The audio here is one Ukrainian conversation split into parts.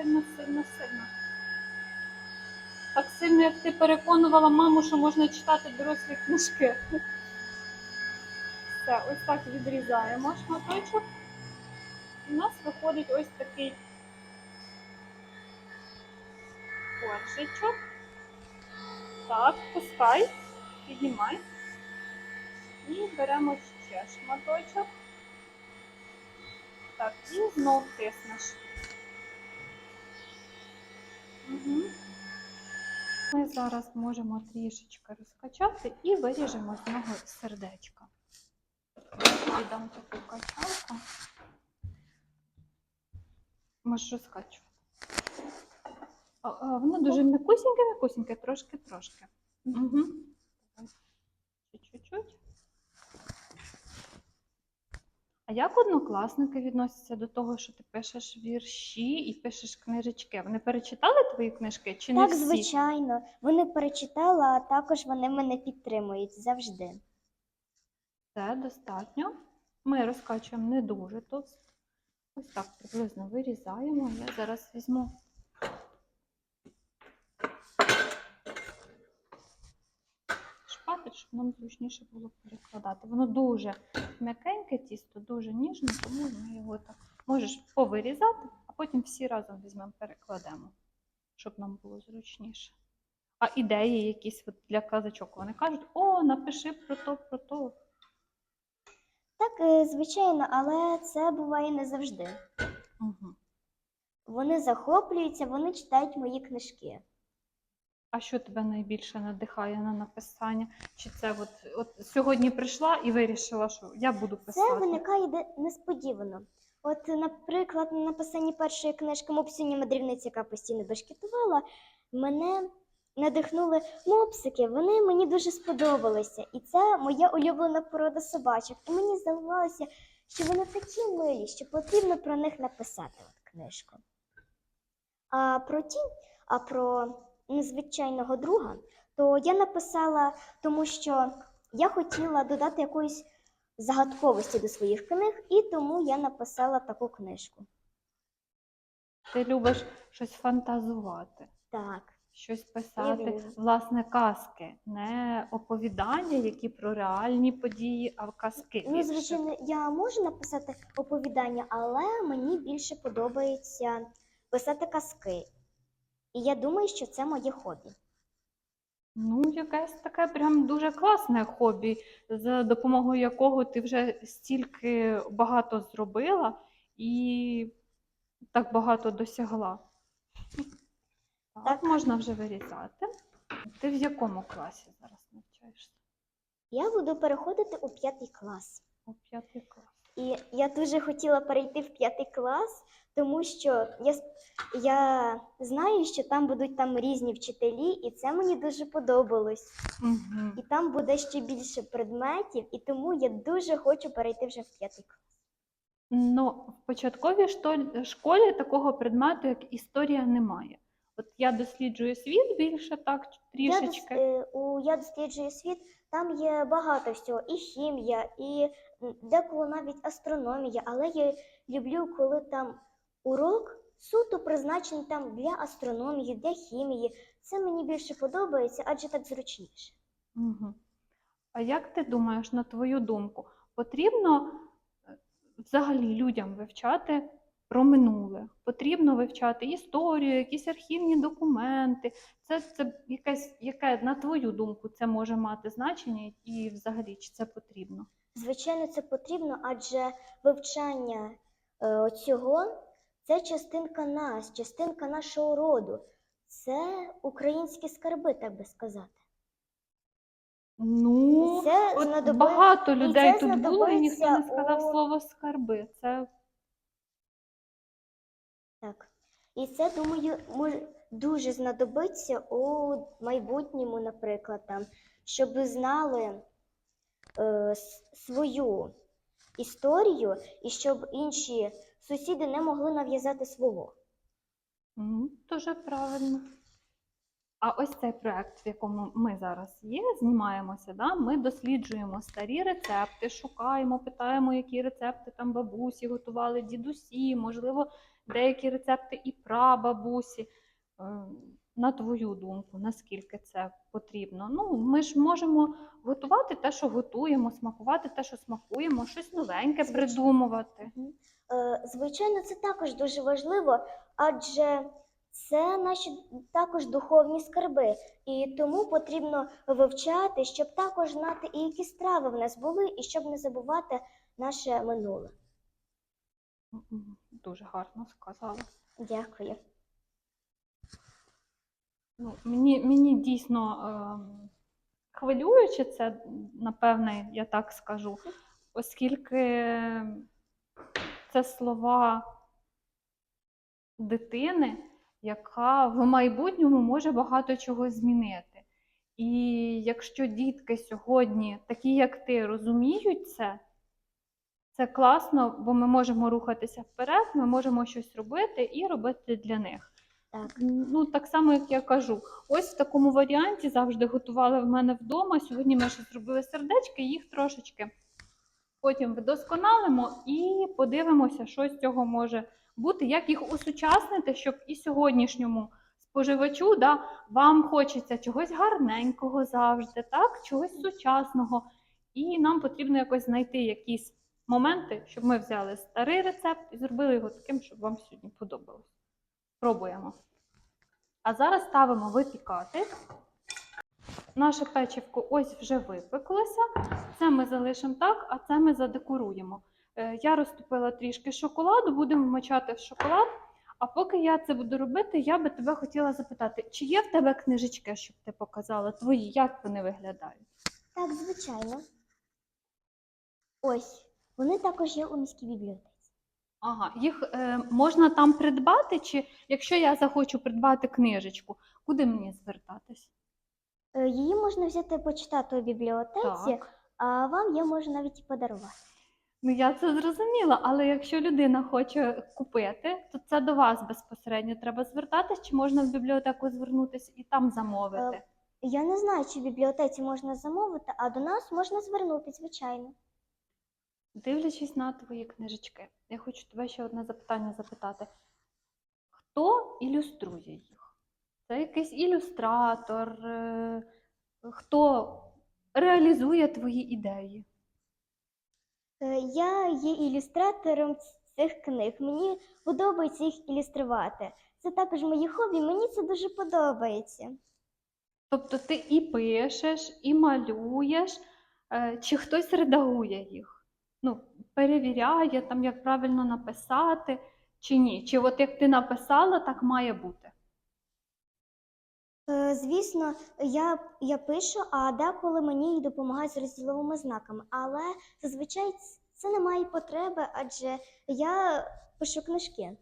сильно, сильно, сильно. Так сильно, як ти переконувала маму, що можна читати дорослі книжки. Все, ось так відрізаємо шматочок. У нас виходить ось такий коржичок. Так, пускай, піднімай. І беремо ще шматочок. Так, і знов тиснеш. Угу. Ми зараз можемо трішечки розкачати і виріжемо з нього сердечко. Віддам таку качалку. Можеш розкачувати. А, воно дуже м'якусіньке, м'якусіньке, трошки-трошки. Угу. Чуть-чуть. А як однокласники відносяться до того, що ти пишеш вірші і пишеш книжечки? Вони перечитали твої книжки чи не Так, всі? звичайно. Вони перечитали, а також вони мене підтримують завжди. Це достатньо. Ми розкачуємо не дуже товсто. Ось так приблизно вирізаємо. Я зараз візьму. Щоб нам зручніше було перекладати. Воно дуже м'якеньке тісто, дуже ніжне, тому ми його так можеш повирізати, а потім всі разом візьмемо, перекладемо, щоб нам було зручніше. А ідеї якісь от для казачок, вони кажуть, о, напиши про то, про то. Так, е, звичайно, але це буває не завжди. Угу. Вони захоплюються, вони читають мої книжки. А що тебе найбільше надихає на написання? Чи це от, от сьогодні прийшла і вирішила, що я буду писати? Це виникає де- несподівано. От, наприклад, на написанні першої книжки Мопсині мандрівниці, яка постійно бешкетувала, мене надихнули мопсики. Вони мені дуже сподобалися. І це моя улюблена порода собачок. І мені здавалося, що вони такі милі, що потрібно про них написати от книжку. А про тінь, а про незвичайного друга, то я написала, тому що я хотіла додати якоїсь загадковості до своїх книг, і тому я написала таку книжку. Ти любиш щось фантазувати, Так, щось писати, власне, казки, не оповідання, які про реальні події, а казки. ну більше. звичайно, я можу написати оповідання, але мені більше подобається писати казки. І я думаю, що це моє хобі. Ну, якесь таке прям дуже класне хобі, за допомогою якого ти вже стільки багато зробила і так багато досягла. Так, Так. можна вже вирізати. Ти в якому класі зараз навчаєшся? Я буду переходити у п'ятий клас. У п'ятий клас. І я дуже хотіла перейти в п'ятий клас, тому що я, я знаю, що там будуть там різні вчителі, і це мені дуже подобалось. Угу. І там буде ще більше предметів, і тому я дуже хочу перейти вже в п'ятий клас. Ну, в початковій школі такого предмету, як історія, немає. От я досліджую світ більше так Я, дос, трішечки. е, у я досліджую світ, там є багато всього, і хімія, і деколи навіть астрономія. Але я люблю, коли там урок суто призначений там для астрономії, для хімії. Це мені більше подобається, адже так зручніше. Угу. А як ти думаєш, на твою думку, потрібно е, взагалі людям вивчати про минуле? Потрібно вивчати історію, якісь архівні документи? Це, це якесь, яке, на твою думку, це може мати значення і взагалі чи це потрібно? Звичайно, це потрібно, адже вивчання е, цього це частинка нас, частинка нашого роду. Це українські скарби, так би сказати. Ну, І це от знадоби- багато людей це тут було, і ніхто не знадобиться сказав у- слово скарби. Це Так. І це, думаю, мож- дуже знадобиться у майбутньому, наприклад, там, щоб знали е, с- свою історію і щоб інші сусіди не могли нав'язати свого. М, Дуже правильно. А ось цей проект, в якому ми зараз є, знімаємося, да? ми досліджуємо старі рецепти, шукаємо, питаємо, які рецепти там бабусі готували, дідусі, можливо, деякі рецепти і прабабусі. Е, На твою думку, наскільки це потрібно? Ну, ми ж можемо готувати те, що готуємо, смакувати те, що смакуємо, щось новеньке Звичайно. придумувати. Е, Звичайно, це також дуже важливо, адже це наші також духовні скарби, і тому потрібно вивчати, щоб також знати, і які страви в нас були, і щоб не забувати наше минуле. Дуже гарно сказала. Дякую. Ну, мені, мені дійсно ем, хвилююче це, напевне, я так скажу, оскільки це слова дитини, яка в майбутньому може багато чого змінити. І якщо дітки сьогодні, такі як ти, розуміють це, це класно, бо ми можемо рухатися вперед, ми можемо щось робити і робити для них. Так. Ну, так само, як я кажу, ось в такому варіанті завжди готували в мене вдома. Сьогодні ми ще зробили сердечки, їх трошечки потім вдосконалимо і подивимося, що з цього може бути, як їх усучаснити, щоб і сьогоднішньому споживачу да, вам хочеться чогось гарненького завжди, так, чогось сучасного. І нам потрібно якось знайти якісь моменти, щоб ми взяли старий рецепт і зробили його таким, щоб вам сьогодні подобалось. Пробуємо. А зараз ставимо випікати. Наше печивко ось вже випеклося. Це ми залишимо так, а це ми задекоруємо. Е, Я розтопила трішки шоколаду, будемо вмочати в шоколад. А поки я це буду робити, я би тебе хотіла запитати, чи є в тебе книжечки, щоб ти показала твої, як вони виглядають? Так, звичайно. Ось, вони також є у міській бібліотеці. Ага, їх е, можна там придбати, чи якщо я захочу придбати книжечку, куди мені звертатись? Е, Її можна взяти почитати у бібліотеці, Так. а вам я можу навіть і подарувати. Ну, я це зрозуміла, але якщо людина хоче купити, то це до вас безпосередньо треба звертатись, чи можна в бібліотеку звернутися і там замовити? Е, Я не знаю, чи в бібліотеці можна замовити, а до нас можна звернутися, звичайно. Дивлячись на твої книжечки, я хочу тебе ще одне запитання запитати. Хто ілюструє їх? Це якийсь ілюстратор, е, хто реалізує твої ідеї? Е, Я є ілюстратором цих книг. Мені подобається їх ілюструвати. Це також моє хобі, мені це дуже подобається. Тобто ти і пишеш, і малюєш, е, чи хтось редагує їх? Ну, перевіряє, там, як правильно написати, чи ні? Чи от як ти написала, так має бути? Е, Звісно, я, я пишу, а деколи мені й допомагають з розділовими знаками. Але зазвичай це не має потреби, адже я пишу книжки.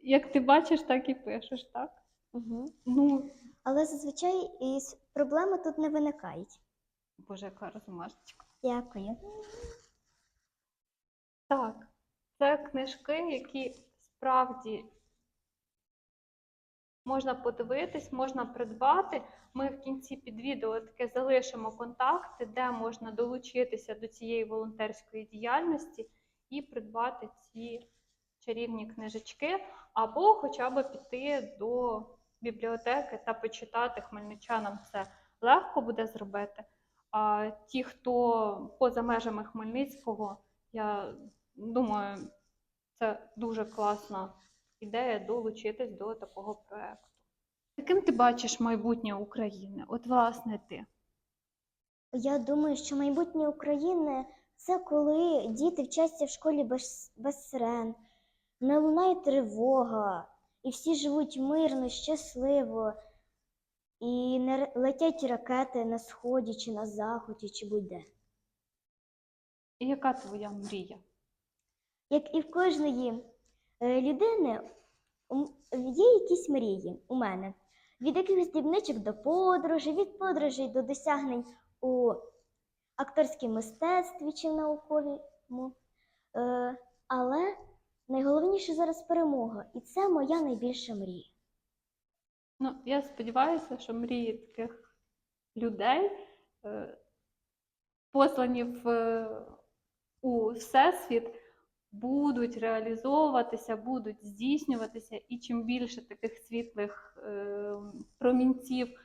Як ти бачиш, так і пишеш, так? Угу. Ну, Але зазвичай і проблеми тут не виникають. боже, яка розмашечка. Дякую. Так, це книжки, які справді можна подивитись, можна придбати. Ми в кінці під відео таке залишимо контакти, де можна долучитися до цієї волонтерської діяльності і придбати ці чарівні книжечки, або хоча б піти до бібліотеки та почитати хмельничанам це легко буде зробити. А ті, хто поза межами Хмельницького, я думаю, це дуже класна ідея долучитись до такого проекту. Яким ти бачиш майбутнє України? От, власне, ти. Я думаю, що майбутнє України це коли діти вчаться в школі без, без сирен, не лунає тривога, і всі живуть мирно, щасливо, і не летять ракети на сході чи на заході, чи будь-де. І яка твоя мрія? Як і в кожної людини, є якісь мрії у мене. Від якихось дрібничок до подорожей, від подорожей до досягнень у акторському мистецтві чи науковому. Е, але найголовніше зараз перемога, і це моя найбільша мрія. Ну, я сподіваюся, що мрії таких людей, е, послані в, у Всесвіт, будуть реалізовуватися, будуть здійснюватися, і чим більше таких світлих е, промінців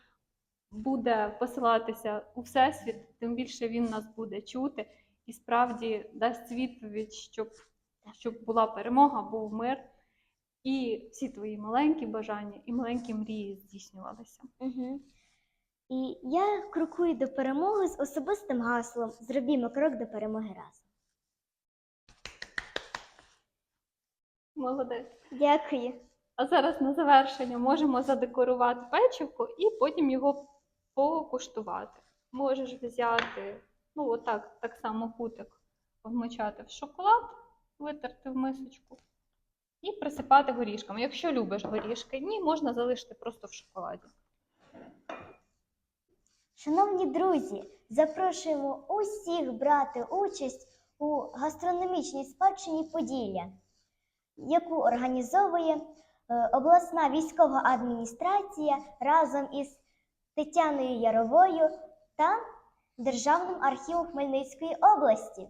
буде посилатися у всесвіт, тим більше він нас буде чути і справді дасть відповідь, щоб, щоб була перемога, був мир, і всі твої маленькі бажання і маленькі мрії здійснювалися. Угу. І я крокую до перемоги з особистим гаслом Зробімо крок до перемоги разом. Молодець. Дякую. А зараз на завершення можемо задекорувати печивко і потім його покуштувати. Можеш взяти, ну отак, так само кутик вмочати в шоколад, витерти в мисочку і присипати горішками. Якщо любиш горішки, ні, можна залишити просто в шоколаді. Шановні друзі, запрошуємо усіх брати участь у гастрономічній спадщині Поділля, яку організовує е, обласна військова адміністрація разом із Тетяною Яровою та Державним архівом Хмельницької області.